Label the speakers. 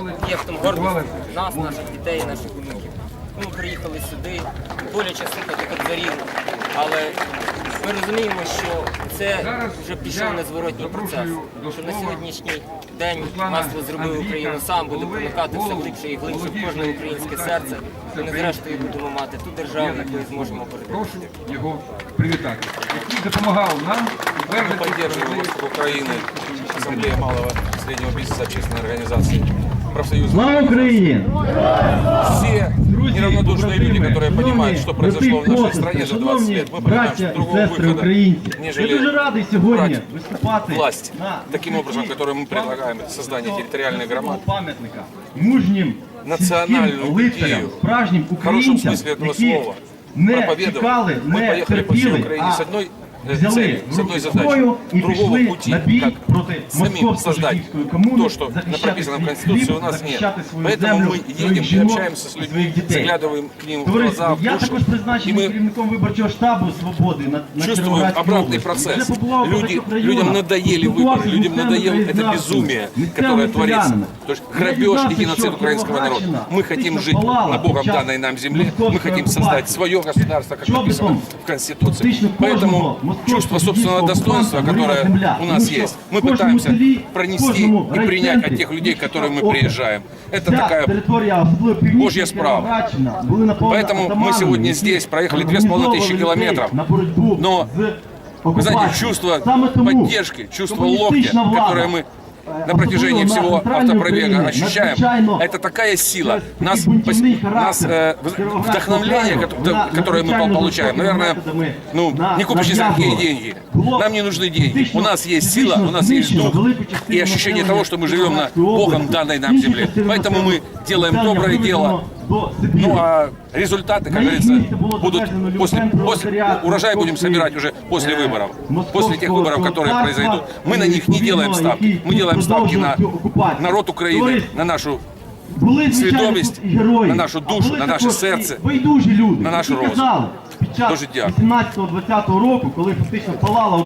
Speaker 1: об'єктом гордості нас, наших дітей, наших внуків. Ми приїхали сюди, боляче слухати кобзарів, але ми розуміємо, що це вже пішов незворотній процес. Що на сьогоднішній день масло зробив Україну сам, буде проникати все глибше і глибше в кожне українське серце. І ми зрештою будемо мати ту державу, якою зможемо передати.
Speaker 2: Прошу його привітати, який допомагав нам утвердити
Speaker 3: Поддерживаем Украины, Ассамблея малого среднего бизнеса, общественной организации, профсоюза.
Speaker 4: Слава Україні!
Speaker 3: Все неравнодушные люди, которые понимают, что произошло в нашей стране за 20 лет, мы понимаем,
Speaker 4: браття
Speaker 3: что
Speaker 4: і
Speaker 3: другого
Speaker 4: сестри
Speaker 3: выхода,
Speaker 4: українці. Я дуже
Speaker 3: нежели
Speaker 4: радий сьогодні
Speaker 3: брать
Speaker 4: виступати
Speaker 3: власть
Speaker 4: на
Speaker 3: таким образом,
Speaker 4: відкритті
Speaker 3: который мы предлагаем, это создание территориальных громад,
Speaker 4: пам'ятника мужнім
Speaker 3: Національну
Speaker 4: сільським лицарям,
Speaker 3: ідею,
Speaker 4: справжнім
Speaker 3: в хорошем
Speaker 4: українцям,
Speaker 3: смысле этого
Speaker 4: які
Speaker 3: слова,
Speaker 4: не
Speaker 3: проповедовали.
Speaker 4: чекали,
Speaker 3: Мы
Speaker 4: не
Speaker 3: поехали по всей
Speaker 4: терпіли,
Speaker 3: Украине
Speaker 4: а
Speaker 3: с одной э,
Speaker 4: взяли
Speaker 3: целью,
Speaker 4: в
Speaker 3: с
Speaker 4: руки
Speaker 3: одной задачей.
Speaker 4: зброю і
Speaker 3: Другого
Speaker 4: пішли
Speaker 3: пути,
Speaker 4: на бій
Speaker 3: как
Speaker 4: проти
Speaker 3: самим создать
Speaker 4: московсько-російської комуни,
Speaker 3: то, что
Speaker 4: захищати
Speaker 3: написано в
Speaker 4: свій
Speaker 3: Конституции,
Speaker 4: хліб,
Speaker 3: у нас нет.
Speaker 4: захищати свою
Speaker 3: Поэтому
Speaker 4: землю,
Speaker 3: мы
Speaker 4: своїх
Speaker 3: едем и
Speaker 4: жінок,
Speaker 3: общаемся с
Speaker 4: своїх
Speaker 3: людьми,
Speaker 4: дітей.
Speaker 3: заглядываем к ним в
Speaker 4: Товариство,
Speaker 3: глаза, в
Speaker 4: я
Speaker 3: душу.
Speaker 4: також
Speaker 3: И
Speaker 4: призначений
Speaker 3: мы
Speaker 4: керівником виборчого штабу свободи на, на
Speaker 3: чувствуем
Speaker 4: Кіровоградській
Speaker 3: обратный
Speaker 4: області.
Speaker 3: процесс.
Speaker 4: Вже побував в
Speaker 3: Люди,
Speaker 4: багатьох районах,
Speaker 3: людям надоели
Speaker 4: спілкувався
Speaker 3: выборы,
Speaker 4: з
Speaker 3: людям
Speaker 4: місцевими
Speaker 3: надоело это
Speaker 4: краєзнавцями,
Speaker 3: безумие,
Speaker 4: місцевими
Speaker 3: которое творится.
Speaker 4: селянами.
Speaker 3: То есть
Speaker 4: Я
Speaker 3: грабеж
Speaker 4: дізнався,
Speaker 3: и геноцид
Speaker 4: що
Speaker 3: украинского народа.
Speaker 4: Кіровоградщина
Speaker 3: Мы хотим
Speaker 4: фактично
Speaker 3: жить
Speaker 4: палала
Speaker 3: на Богом
Speaker 4: під час
Speaker 3: данной нам земле, мы
Speaker 4: московської
Speaker 3: хотим создать
Speaker 4: окупації.
Speaker 3: свое государство, как
Speaker 4: Чобітом
Speaker 3: написано в Конституции.
Speaker 4: фактично кожного
Speaker 3: Поэтому
Speaker 4: московського
Speaker 3: чувство собственного
Speaker 4: російського
Speaker 3: достоинства,
Speaker 4: окупанта
Speaker 3: которое
Speaker 4: горіла земля.
Speaker 3: у нас
Speaker 4: Тому що
Speaker 3: есть,
Speaker 4: в
Speaker 3: мы
Speaker 4: кожному
Speaker 3: пытаемся
Speaker 4: селі, в
Speaker 3: пронести
Speaker 4: кожному
Speaker 3: и принять
Speaker 4: райцентрі
Speaker 3: от тех людей,
Speaker 4: міста
Speaker 3: которые мы
Speaker 4: Опер.
Speaker 3: приезжаем. Это
Speaker 4: Вся
Speaker 3: такая
Speaker 4: територія, особливо північна
Speaker 3: Божья справа.
Speaker 4: Кіровоградщина, були наповнені
Speaker 3: Поэтому мы
Speaker 4: атаманами,
Speaker 3: сегодня
Speaker 4: які
Speaker 3: здесь, проехали две с половиной тысячи
Speaker 4: організовували людей
Speaker 3: километров.
Speaker 4: на боротьбу
Speaker 3: Но,
Speaker 4: з
Speaker 3: Вы знаете,
Speaker 4: окупацією.
Speaker 3: чувство
Speaker 4: Саме тому
Speaker 3: поддержки, чувство
Speaker 4: комуністична
Speaker 3: локтя,
Speaker 4: влада,
Speaker 3: которое мы
Speaker 4: е,
Speaker 3: на протяжении
Speaker 4: особливо
Speaker 3: всего
Speaker 4: центральній
Speaker 3: автопробега
Speaker 4: Україні,
Speaker 3: ощущаем,
Speaker 4: надзвичайно
Speaker 3: это такая сила,
Speaker 4: через
Speaker 3: нас,
Speaker 4: такий бунтівний
Speaker 3: пос- нас
Speaker 4: характер
Speaker 3: э, в-
Speaker 4: Кіровоградського
Speaker 3: вдохновление,
Speaker 4: краю,
Speaker 3: кото-
Speaker 4: вона
Speaker 3: которое мы
Speaker 4: надзвичайно
Speaker 3: получаем,
Speaker 4: жорстокими
Speaker 3: наверное,
Speaker 4: методами
Speaker 3: ну,
Speaker 4: на-
Speaker 3: не купишь ни за какие
Speaker 4: нав'язувала.
Speaker 3: деньги.
Speaker 4: Було
Speaker 3: Нам не нужны деньги.
Speaker 4: фізично-
Speaker 3: У нас есть
Speaker 4: фізично
Speaker 3: сила, у нас есть
Speaker 4: знищено
Speaker 3: дух
Speaker 4: велику частину
Speaker 3: и ощущение
Speaker 4: населення
Speaker 3: того, что мы живем на
Speaker 4: Кіровоградської
Speaker 3: Богом
Speaker 4: області.
Speaker 3: данной нам
Speaker 4: Інші
Speaker 3: земле.
Speaker 4: частини
Speaker 3: Поэтому мы
Speaker 4: населення
Speaker 3: делаем
Speaker 4: населення
Speaker 3: доброе
Speaker 4: вивезено
Speaker 3: дело.
Speaker 4: до Сибіру.
Speaker 3: Ну а результаты, как
Speaker 4: На их
Speaker 3: говорится,
Speaker 4: месте было
Speaker 3: будут
Speaker 4: заведено
Speaker 3: после,
Speaker 4: Люблин,
Speaker 3: после
Speaker 4: пролетариат,
Speaker 3: урожай будем
Speaker 4: московский,
Speaker 3: собирать уже после
Speaker 4: э,
Speaker 3: выборов.
Speaker 4: московского
Speaker 3: После тех выборов, которые
Speaker 4: царства,
Speaker 3: произойдут. Мы на
Speaker 4: и
Speaker 3: них не делаем
Speaker 4: відповідно,
Speaker 3: ставки.
Speaker 4: які
Speaker 3: Мы делаем ставки на
Speaker 4: продовжують цю окупацію.
Speaker 3: народ Украины,
Speaker 4: Товариство,
Speaker 3: на нашу
Speaker 4: Були звичайно
Speaker 3: свідомість,
Speaker 4: тут і герої,
Speaker 3: на нашу
Speaker 4: а
Speaker 3: душу,
Speaker 4: були
Speaker 3: на наше
Speaker 4: також
Speaker 3: серце,
Speaker 4: і байдужі люди,
Speaker 3: на нашу
Speaker 4: які
Speaker 3: розум.
Speaker 4: казали під час
Speaker 3: Дуже дякую.
Speaker 4: 18-20 року, коли фактично палала